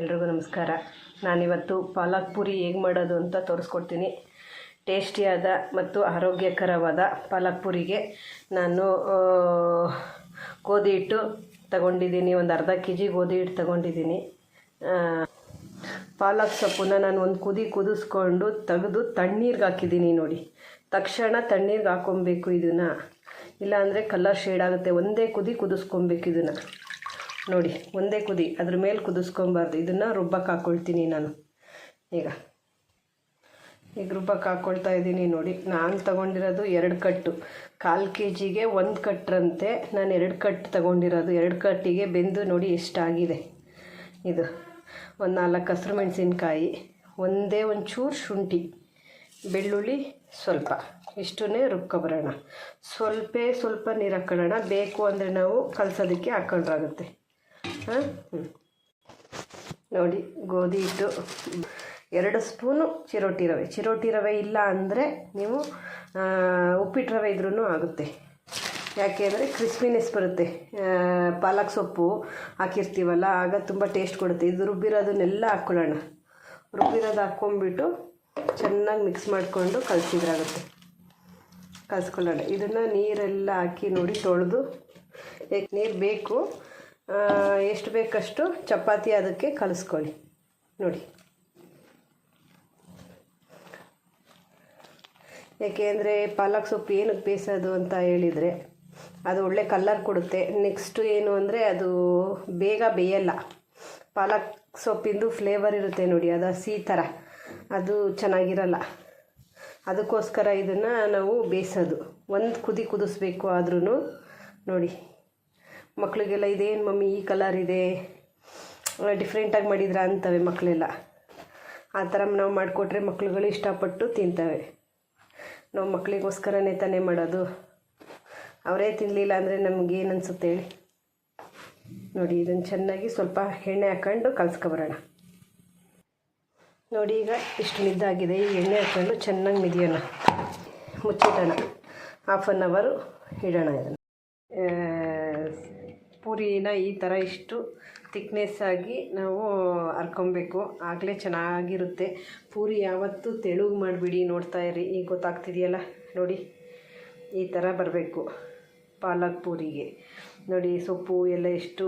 ಎಲ್ರಿಗೂ ನಮಸ್ಕಾರ. ನಾನಿವತ್ತು ಪಾಲಕ್ ಪೂರಿ ಹೇಗೆ ಮಾಡೋದು ಅಂತ ತೋರಿಸ್ಕೊಡ್ತೀನಿ. ಟೇಸ್ಟಿಯಾದ ಮತ್ತು ಆರೋಗ್ಯಕರವಾದ ಪಾಲಕ್ ಪೂರಿಗೆ ನಾನು ಗೋಧಿ ಹಿಟ್ಟು ತಗೊಂಡಿದ್ದೀನಿ. ಒಂದು ಅರ್ಧ ಕೆ ಜಿ ಗೋಧಿ ಹಿಟ್ಟು ತಗೊಂಡಿದ್ದೀನಿ. ಪಾಲಕ್ ಸೊಪ್ಪನ್ನ ನಾನು ಒಂದು ಕುದಿ ಕುದಿಸ್ಕೊಂಡು ತೆಗೆದು ತಣ್ಣೀರಿಗೆ ಹಾಕಿದ್ದೀನಿ ನೋಡಿ. ತಕ್ಷಣ ತಣ್ಣೀರಿಗೆ ಹಾಕ್ಕೊಬೇಕು ಇದನ್ನು. ಇಲ್ಲಾಂದರೆ ಕಲರ್ ಶೇಡ್ ಆಗುತ್ತೆ. ಒಂದೇ ಕುದಿ ಕುದಿಸ್ಕೊಬೇಕು ಇದನ್ನು. ನೋಡಿ, ಒಂದೇ ಕುದಿ, ಅದ್ರ ಮೇಲೆ ಕುದಿಸ್ಕೊಬಾರ್ದು. ಇದನ್ನು ರುಬ್ಬಕ್ಕೆ ಹಾಕ್ಕೊಳ್ತೀನಿ ನಾನು. ಈಗ ಈಗ ರುಬ್ಬಕ್ಕೆ ಹಾಕ್ಕೊಳ್ತಾ ಇದ್ದೀನಿ ನೋಡಿ. ನಾನು ತಗೊಂಡಿರೋದು ಎರಡು ಕಟ್ಟು. ಕಾಲು ಕೆ ಜಿಗೆ ಒಂದು ಕಟ್ರಂತೆ. ನಾನು ಎರಡು ಕಟ್ಟು ತಗೊಂಡಿರೋದು. ಎರಡು ಕಟ್ಟಿಗೆ ಬೆಂದು ನೋಡಿ ಎಷ್ಟಾಗಿದೆ. ಇದು, ಒಂದು ನಾಲ್ಕು ಹಸಿರು ಮೆಣಸಿನ್ಕಾಯಿ, ಒಂದೇ ಒಂಚೂರು ಶುಂಠಿ, ಬೆಳ್ಳುಳ್ಳಿ ಸ್ವಲ್ಪ. ಇಷ್ಟನ್ನೇ ರುಬ್ಕೊಬರೋಣ. ಸ್ವಲ್ಪ ಸ್ವಲ್ಪ ನೀರು ಹಾಕೊಳ್ಳೋಣ. ಬೇಕು ಅಂದರೆ ನಾವು ಕಲಸೋದಕ್ಕೆ ಹಾಕೊಂಡ್ರಾಗುತ್ತೆ ಹಾಂ ನೋಡಿ, ಗೋಧಿ ಹಿಟ್ಟು. ಎರಡು ಸ್ಪೂನು ಚಿರೋಟಿ ರವೆ. ಚಿರೋಟಿ ರವೆ ಇಲ್ಲ ಅಂದರೆ ನೀವು ಉಪ್ಪಿಟ್ಟು ರವೆ ಇದ್ರೂ ಆಗುತ್ತೆ. ಯಾಕೆ ಅಂದರೆ ಕ್ರಿಸ್ಪಿನೆಸ್ ಬರುತ್ತೆ. ಪಾಲಕ್ ಸೊಪ್ಪು ಹಾಕಿರ್ತೀವಲ್ಲ, ಆಗ ತುಂಬ ಟೇಸ್ಟ್ ಕೊಡುತ್ತೆ. ಇದು ರುಬ್ಬಿರೋದನ್ನೆಲ್ಲ ಹಾಕ್ಕೊಳ್ಳೋಣ. ರುಬ್ಬಿರೋದು ಹಾಕ್ಕೊಂಬಿಟ್ಟು ಚೆನ್ನಾಗಿ ಮಿಕ್ಸ್ ಮಾಡಿಕೊಂಡು ಕಲಸಿದ್ರಾಗುತ್ತೆ. ಕಲಿಸ್ಕೊಳ್ಳೋಣ. ಇದನ್ನು ನೀರೆಲ್ಲ ಹಾಕಿ ನೋಡಿ ತೊಳೆದು ನೀರು ಬೇಕು. ಎಷ್ಟು ಬೇಕಷ್ಟು ಚಪಾತಿ ಅದಕ್ಕೆ ಕಲಿಸ್ಕೊಳ್ಳಿ. ನೋಡಿ. ಏಕೆಂದರೆ ಪಾಲಕ್ ಸೊಪ್ಪು ಏನಕ್ಕೆ ಬೇಯಿಸೋದು ಅಂತ ಹೇಳಿದರೆ ಅದು ಒಳ್ಳೆ ಕಲ್ಲರ್ ಕೊಡುತ್ತೆ. ನೆಕ್ಸ್ಟು ಏನು ಅಂದರೆ ಅದು ಬೇಗ ಬೇಯಲ್ಲ. ಪಾಲಕ್ ಸೊಪ್ಪಿಂದು ಫ್ಲೇವರ್ ಇರುತ್ತೆ ನೋಡಿ, ಅದು ಹಸಿ ಥರ ಅದು ಚೆನ್ನಾಗಿರಲ್ಲ. ಅದಕ್ಕೋಸ್ಕರ ಇದನ್ನು ನಾವು ಬೇಯಿಸೋದು ಒಂದು ಕುದಿ ಕುದಿಸ್ಬೇಕು ಆದ್ರೂ ನೋಡಿ. ಮಕ್ಕಳಿಗೆಲ್ಲ ಇದೇನು ಮಮ್ಮಿ ಈ ಕಲರ್ ಇದೆ? ಡಿಫ್ರೆಂಟಾಗಿ ಮಾಡಿದ್ರ ಅಂತವೆ ಮಕ್ಕಳೆಲ್ಲ ಆ ಥರ ನಾವು ಮಾಡಿಕೊಟ್ರೆ ಮಕ್ಕಳುಗಳು ಇಷ್ಟಪಟ್ಟು ತಿಂತವೆ. ನಾವು ಮಕ್ಕಳಿಗೋಸ್ಕರನೇ ತಾನೇ ಮಾಡೋದು. ಅವರೇ ತಿನ್ನಲಿಲ್ಲ ಅಂದರೆ ನಮಗೇನು ಅನಿಸುತ್ತೆ ಹೇಳಿ. ನೋಡಿ ಇದನ್ನು ಚೆನ್ನಾಗಿ ಸ್ವಲ್ಪ ಎಣ್ಣೆ ಹಾಕ್ಕೊಂಡು ಕಲ್ಸ್ಕೊಬರೋಣ ನೋಡಿ, ಈಗ ಇಷ್ಟು ನಿದ್ದಾಗಿದೆ. ಈ ಎಣ್ಣೆ ಹಾಕ್ಕೊಂಡು ಚೆನ್ನಾಗಿ ಮಿದಿಯೋಣ. ಮುಚ್ಚಿಡೋಣ. ಹಾಫ್ ಆನ್ ಅವರು ಇಡೋಣ ಇದನ್ನು. ಪೂರಿನ ಈ ಥರ ಇಷ್ಟು ತಿಕ್ನೆಸ್ ಆಗಿ ನಾವು ಹರ್ಕೊಬೇಕು ಆಗಲೇ ಚೆನ್ನಾಗಿರುತ್ತೆ. ಪೂರಿ ಯಾವತ್ತೂ ತೆಳುಗೆ ಮಾಡಿಬಿಡಿ ನೋಡ್ತಾ ಇರಿ. ಈಗ ಗೊತ್ತಾಗ್ತಿದೆಯಲ್ಲ? ನೋಡಿ, ಈ ಥರ ಬರಬೇಕು ಪಾಲಕ್ ಪೂರಿಗೆ. ನೋಡಿ, ಸೊಪ್ಪು ಎಲ್ಲ ಎಷ್ಟು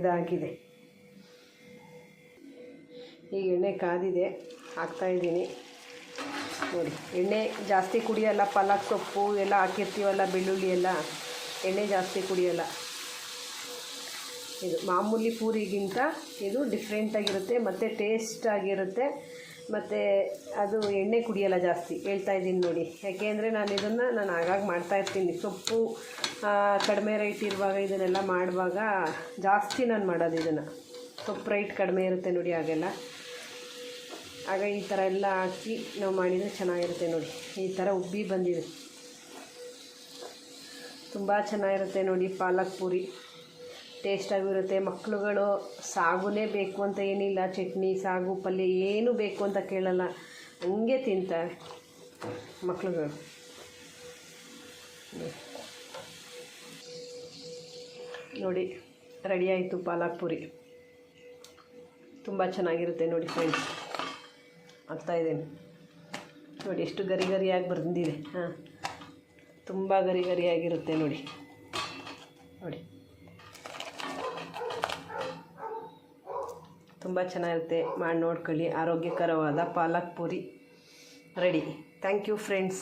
ಇದಾಗಿದೆ. ಈಗ ಎಣ್ಣೆ ಕಾದಿದೆ ಹಾಕ್ತಾಯಿದ್ದೀನಿ ನೋಡಿ, ಎಣ್ಣೆ ಜಾಸ್ತಿ ಕುಡಿಯಲ್ಲ. ಪಾಲಕ್ ಸೊಪ್ಪು ಎಲ್ಲ ಹಾಕಿರ್ತೀವಲ್ಲ, ಬೆಳ್ಳುಳ್ಳಿ ಎಲ್ಲ. ಎಣ್ಣೆ ಜಾಸ್ತಿ ಕುಡಿಯಲ್ಲ. ಇದು ಮಾಮೂಲಿ ಪೂರಿಗಿಂತ ಇದು ಡಿಫ್ರೆಂಟಾಗಿರುತ್ತೆ ಮತ್ತು ಟೇಸ್ಟ್ ಆಗಿರುತ್ತೆ, ಮತ್ತು ಅದು ಎಣ್ಣೆ ಕುಡಿಯಲ್ಲ ಜಾಸ್ತಿ. ಹೇಳ್ತಾ ಇದ್ದೀನಿ ನೋಡಿ. ಯಾಕೆಂದರೆ ನಾನು ಇದನ್ನು ನಾನು ಆಗಾಗ ಮಾಡ್ತಾ ಇರ್ತೀನಿ. ಸೊಪ್ಪು ಕಡಿಮೆ ರೈಟ್ ಇರುವಾಗ ಇದನ್ನೆಲ್ಲ ಮಾಡುವಾಗ ಜಾಸ್ತಿ ನಾನು ಮಾಡೋದು ಇದನ್ನು. ಸೊಪ್ಪು ರೈಟ್ ಕಡಿಮೆ ಇರುತ್ತೆ ನೋಡಿ ಆಗೆಲ್ಲ ಆಗ ಈ ಥರ ಎಲ್ಲ ಹಾಕಿ ನಾವು ಮಾಡಿದರೆ ಚೆನ್ನಾಗಿರುತ್ತೆ ನೋಡಿ. ಈ ಥರ ಉಬ್ಬಿ ಬಂದಿದೆ. ತುಂಬ ಚೆನ್ನಾಗಿರುತ್ತೆ ನೋಡಿ ಪಾಲಕ್ ಪೂರಿ. ಟೇಸ್ಟಾಗಿರುತ್ತೆ. ಮಕ್ಕಳುಗಳು ಸಾಗುನೇ ಬೇಕು ಅಂತ ಏನಿಲ್ಲ. ಚಟ್ನಿ, ಸಾಗು, ಪಲ್ಯ ಏನೂ ಬೇಕು ಅಂತ ಕೇಳಲ್ಲ. ಹಂಗೆ ತಿಂತಾರೆ ಮಕ್ಕಳುಗಳು ನೋಡಿ, ರೆಡಿ ಆಯಿತು ಪಾಲಕ್ ಪುರಿ. ತುಂಬ ಚೆನ್ನಾಗಿರುತ್ತೆ ನೋಡಿ ಫ್ರೆಂಡ್ಸ್ ಆಗ್ತಾ ಇದ್ದೇನೆ ನೋಡಿ, ಎಷ್ಟು ಗರಿ ಗರಿಯಾಗಿ ಬಂದಿದೆ. ಹಾಂ, ತುಂಬ ಗರಿ ಗರಿಯಾಗಿರುತ್ತೆ ನೋಡಿ. ನೋಡಿ. ತುಂಬ ಚೆನ್ನಾಗಿರುತ್ತೆ. ಮಾಡಿ ನೋಡ್ಕೊಳ್ಳಿ. ಆರೋಗ್ಯಕರವಾದ palak puri. Ready. Thank you friends.